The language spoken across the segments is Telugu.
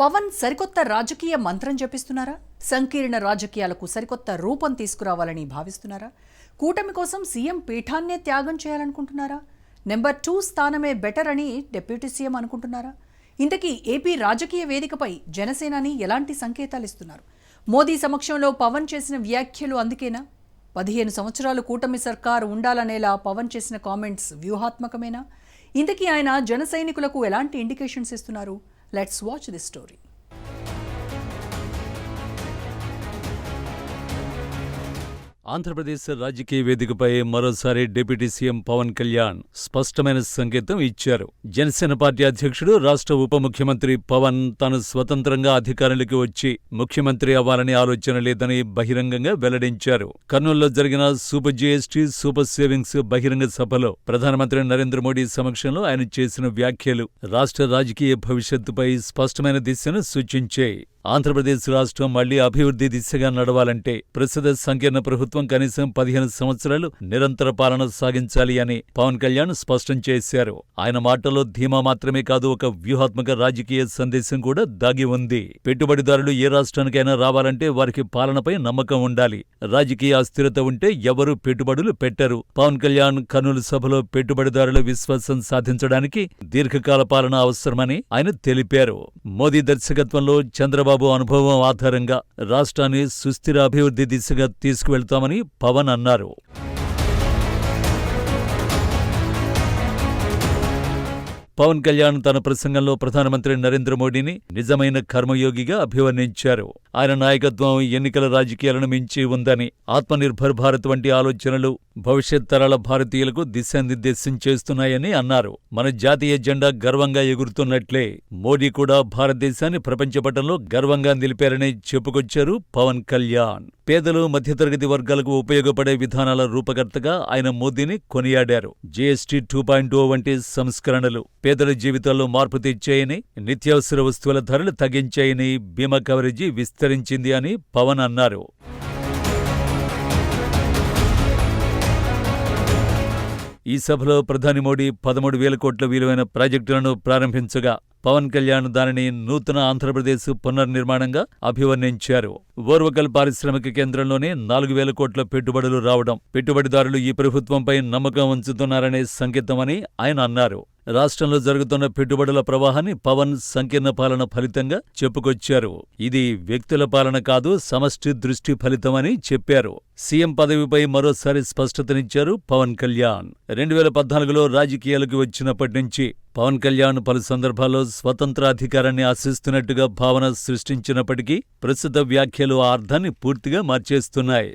పవన్ సరికొత్త రాజకీయ మంత్రం జపిస్తున్నారా? సంకీర్ణ రాజకీయాలకు సరికొత్త రూపం తీసుకురావాలని భావిస్తున్నారా? కూటమి కోసం సీఎం పీఠాన్నే త్యాగం చేయాలనుకుంటున్నారా? నెంబర్ టూ స్థానమే బెటర్ అని డిప్యూటీ సీఎం అనుకుంటున్నారా? ఇంతకీ ఏపీ రాజకీయ వేదికపై జనసేనాని ఎలాంటి సంకేతాలు ఇస్తున్నారు? మోదీ సమక్షంలో పవన్ చేసిన వ్యాఖ్యలు అందుకేనా? పదిహేను సంవత్సరాలు కూటమి సర్కారు ఉండాలనేలా పవన్ చేసిన కామెంట్స్ వ్యూహాత్మకమేనా? ఇంతకీ ఆయన జన సైనికులకు ఎలాంటి ఇండికేషన్స్ ఇస్తున్నారు? Let's watch this story. Andhra Pradesh రాజకీయ వేదికపై మరోసారి డిప్యూటీ సీఎం పవన్ కళ్యాణ్ స్పష్టమైన సంకేతం ఇచ్చారు. జనసేన పార్టీ అధ్యక్షుడు రాష్ట్ర ఉప ముఖ్యమంత్రి పవన్ తాను స్వతంత్రంగా అధికారంలోకి వచ్చి ముఖ్యమంత్రి అవ్వాలని ఆలోచన లేదని బహిరంగంగా వెల్లడించారు. కర్నూలులో జరిగిన సూపర్ జీఎస్టీ సూపర్ సేవింగ్స్ బహిరంగ సభలో ప్రధానమంత్రి నరేంద్ర మోడీ సమక్షంలో ఆయన చేసిన వ్యాఖ్యలు రాష్ట్ర రాజకీయ భవిష్యత్తుపై స్పష్టమైన దిశను సూచించాయి. ఆంధ్రప్రదేశ్ రాష్ట్రం మళ్ళీ అభివృద్ధి దిశగా నడవాలంటే ప్రస్తుత సంకీర్ణ ప్రభుత్వం కనీసం పదిహేను సంవత్సరాలు నిరంతర పాలన సాగించాలి అని పవన్ కళ్యాణ్ స్పష్టం చేశారు. ఆయన మాటల్లో ధీమా మాత్రమే కాదు ఒక వ్యూహాత్మక రాజకీయ సందేశం కూడా దాగి ఉంది. పెట్టుబడిదారులు ఏ రాష్ట్రానికైనా రావాలంటే వారికి పాలనపై నమ్మకం ఉండాలి. రాజకీయ అస్థిరత ఉంటే ఎవరూ పెట్టుబడులు పెట్టరు. పవన్ కళ్యాణ్ కర్నూలు సభలో పెట్టుబడిదారుల విశ్వాసం సాధించడానికి దీర్ఘకాల పాలన అవసరమని ఆయన తెలిపారు. మోదీ దర్శకత్వంలో చంద్రబాబు అనుభవం ఆధారంగా రాష్ట్రాన్ని సుస్థిర అభివృద్ధి దిశగా తీసుకువెళ్తామని పవన్ అన్నారు. పవన్ కళ్యాణ్ తన ప్రసంగంలో ప్రధానమంత్రి నరేంద్ర మోడీని నిజమైన కర్మయోగిగా అభివర్ణించారు. ఆయన నాయకత్వం ఎన్నికల రాజకీయాలను మించి ఉందని ఆత్మనిర్భర్ భారత్ వంటి ఆలోచనలు భవిష్యత్ తరాల భారతీయులకు దిశానిర్దేశం చేస్తున్నాయని అన్నారు. మన జాతీయ జెండా గర్వంగా ఎగురుతున్నట్లే మోడీ కూడా భారతదేశాన్ని ప్రపంచపటంలో గర్వంగా నిలిపారని చెప్పుకొచ్చారు పవన్ కళ్యాణ్. పేదలు మధ్యతరగతి వర్గాలకు ఉపయోగపడే విధానాల రూపకర్తగా ఆయన మోదీని కొనియాడారు. జీఎస్టీ టూ పాయింట్ ఓ వంటి సంస్కరణలు పేదల జీవితాల్లో మార్పు తెచ్చాయని నిత్యావసర వస్తువుల ధరలు తగ్గించాయని బీమా కవరేజీ విస్తరించింది అని పవన్ అన్నారు. ఈ సభలో ప్రధాని మోడీ పదమూడు వేల కోట్ల విలువైన ప్రాజెక్టులను ప్రారంభించగా పవన్ కళ్యాణ్ దానిని నూతన ఆంధ్రప్రదేశ్ పునర్నిర్మాణంగా అభివర్ణించారు. ఓర్వకల్ పారిశ్రామిక కేంద్రంలోనే నాలుగు వేల కోట్ల పెట్టుబడులు రావడం పెట్టుబడిదారులు ఈ ప్రభుత్వంపై నమ్మకం ఉంచుతున్నారనే సంకేతమని ఆయన అన్నారు. రాష్ట్రంలో జరుగుతున్న పెట్టుబడుల ప్రవాహాన్ని పవన్ సంకీర్ణ పాలన ఫలితంగా చెప్పుకొచ్చారు. ఇది వ్యక్తుల పాలన కాదు సమష్టి దృష్టి ఫలితమని చెప్పారు. సీఎం పదవిపై మరోసారి స్పష్టతనిచ్చారు పవన్ కళ్యాణ్. రెండు వేల పద్నాలుగులో రాజకీయాలకు వచ్చినప్పటి నుంచి పవన్ కళ్యాణ్ పలు సందర్భాల్లో స్వతంత్ర అధికారాన్ని ఆశిస్తున్నట్టుగా భావన సృష్టించినప్పటికీ ప్రస్తుత వ్యాఖ్యలు ఆ అర్థాన్ని పూర్తిగా మార్చేస్తున్నాయి.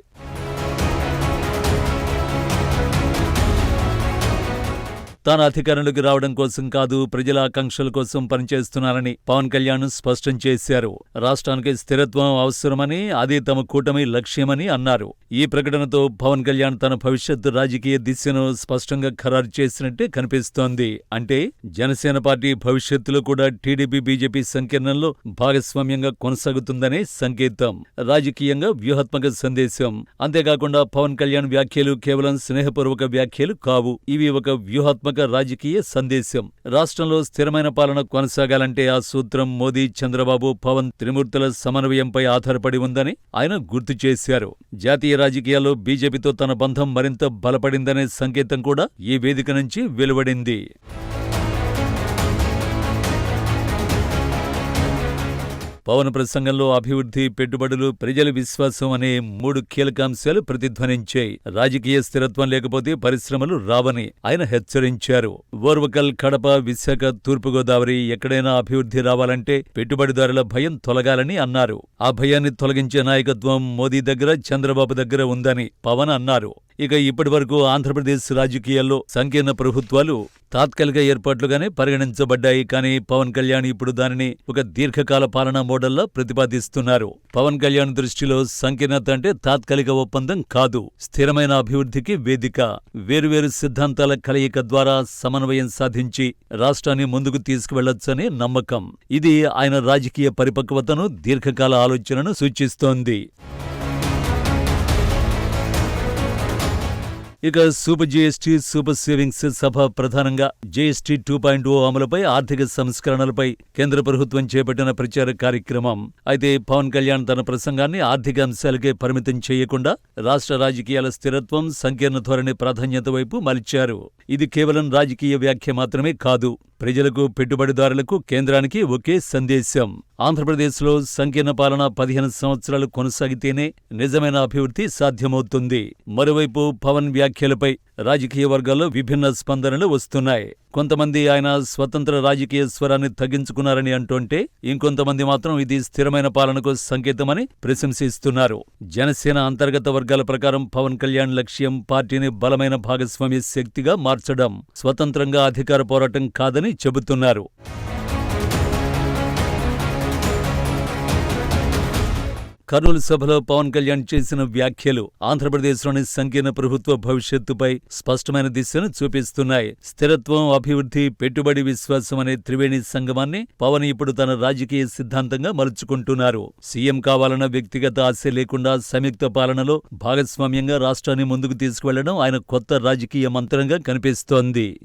తాను అధికారంలోకి రావడం కోసం కాదు ప్రజల ఆకాంక్షల కోసం పనిచేస్తున్నారని పవన్ కళ్యాణ్ స్పష్టం చేశారు. రాష్ట్రానికి స్థిరత్వం అవసరమని అది తమ కూటమి లక్ష్యమని అన్నారు. ఈ ప్రకటనతో పవన్ కళ్యాణ్ తన భవిష్యత్తు రాజకీయ దిశను స్పష్టంగా ఖరారు చేసినట్టే కనిపిస్తోంది. అంటే జనసేన పార్టీ భవిష్యత్తులో కూడా టీడీపీ బీజేపీ సంకీర్ణంలో భాగస్వామ్యంగా కొనసాగుతుందనే సంకేతం. రాజకీయంగా వ్యూహాత్మక సందేశం. అంతేకాకుండా పవన్ కళ్యాణ్ వ్యాఖ్యలు కేవలం స్నేహపూర్వక వ్యాఖ్యలు కావు. ఇవి ఒక వ్యూహాత్మక రాజకీయ సందేశం. రాష్ట్రంలో స్థిరమైన పాలన కొనసాగాలంటే ఆ సూత్రం మోదీ చంద్రబాబు పవన్ త్రిమూర్తుల సమన్వయంపై ఆధారపడి ఉందని ఆయన గుర్తు చేశారు. జాతీయ రాజకీయాల్లో బీజేపీతో తన బంధం మరింత బలపడిందనే సంకేతం కూడా ఈ వేదిక నుంచి వెలువడింది. పవన్ ప్రసంగంలో అభివృద్ధి పెట్టుబడులు ప్రజల విశ్వాసం అనే మూడు కీలకాంశాలు ప్రతిధ్వనించాయి. రాజకీయ స్థిరత్వం లేకపోతే పరిశ్రమలు రావని ఆయన హెచ్చరించారు. ఓర్వకల్ కడప విశాఖ తూర్పుగోదావరి ఎక్కడైనా అభివృద్ధి రావాలంటే పెట్టుబడిదారుల భయం తొలగాలని అన్నారు. ఆ భయాన్ని తొలగించే నాయకత్వం మోదీ దగ్గర చంద్రబాబు దగ్గర ఉందని పవన్ అన్నారు. ఇక ఇప్పటి వరకు ఆంధ్రప్రదేశ్ రాజకీయాల్లో సంకీర్ణ ప్రభుత్వాలు తాత్కాలిక ఏర్పాట్లుగానే పరిగణించబడ్డాయి. కానీ పవన్ కళ్యాణ్ ఇప్పుడు దానిని ఒక దీర్ఘకాల పాలనా మోడల్లా ప్రతిపాదిస్తున్నారు. పవన్ కళ్యాణ్ దృష్టిలో సంకీర్ణత అంటే తాత్కాలిక ఒప్పందం కాదు. స్థిరమైన అభివృద్ధికి వేదిక. వేరువేరు సిద్ధాంతాల కలయిక ద్వారా సమన్వయం సాధించి రాష్ట్రాన్ని ముందుకు తీసుకువెళ్ళొచ్చనే నమ్మకం. ఇది ఆయన రాజకీయ పరిపక్వతను దీర్ఘకాల ఆలోచనను సూచిస్తోంది. ఇక సూపర్ జీఎస్టీ సూపర్ సేవింగ్స్ సభ ప్రధానంగా జీఎస్టీ టూ పాయింట్ ఓ అమలుపై ఆర్థిక సంస్కరణలపై కేంద్ర ప్రభుత్వం చేపట్టిన ప్రచార కార్యక్రమం. అయితే పవన్ కళ్యాణ్ తన ప్రసంగాన్ని ఆర్థిక అంశాలకే పరిమితం చేయకుండా రాష్ట్ర రాజకీయాల స్థిరత్వం సంకీర్ణ ధోరణి ప్రాధాన్యత వైపు మలిచారు. ఇది కేవలం రాజకీయ వ్యాఖ్య మాత్రమే కాదు. ప్రజలకు పెట్టుబడిదారులకు కేంద్రానికి ఒకే సందేశం. ఆంధ్రప్రదేశ్లో సంకీర్ణ పాలన పదిహేను సంవత్సరాలు కొనసాగితేనే నిజమైన అభివృద్ధి సాధ్యమవుతుంది. మరోవైపు పవన్ వ్యాఖ్యలపై రాజకీయ వర్గాల్లో విభిన్న స్పందనలు వస్తున్నాయి. కొంతమంది ఆయన స్వతంత్ర రాజకీయ స్వరాన్ని తగ్గించుకున్నారని అంటుంటే ఇంకొంతమంది మాత్రం ఇది స్థిరమైన పాలనకు సంకేతమని ప్రశంసిస్తున్నారు. జనసేన అంతర్గత వర్గాల ప్రకారం పవన్ కళ్యాణ్ లక్ష్యం పార్టీని బలమైన భాగస్వామ్య శక్తిగా మార్చడం. స్వతంత్రంగా అధికార పోరాటం కాదని చెబుతున్నారు. కర్నూలు సభలో పవన్ కళ్యాణ్ చేసిన వ్యాఖ్యలు ఆంధ్రప్రదేశ్లోని సంకీర్ణ ప్రభుత్వ భవిష్యత్తుపై స్పష్టమైన దిశను చూపిస్తున్నాయి. స్థిరత్వం అభివృద్ధి పెట్టుబడి విశ్వాసం అనే త్రివేణి సంగమాన్ని పవన్ ఇప్పుడు తన రాజకీయ సిద్ధాంతంగా మలుచుకుంటున్నారు. సీఎం కావాలన్న వ్యక్తిగత ఆశ లేకుండా సంయుక్త పాలనలో భాగస్వామ్యంగా రాష్ట్రాన్ని ముందుకు తీసుకువెళ్ళడం ఆయన కొత్త రాజకీయ మంత్రంగా కనిపిస్తోంది.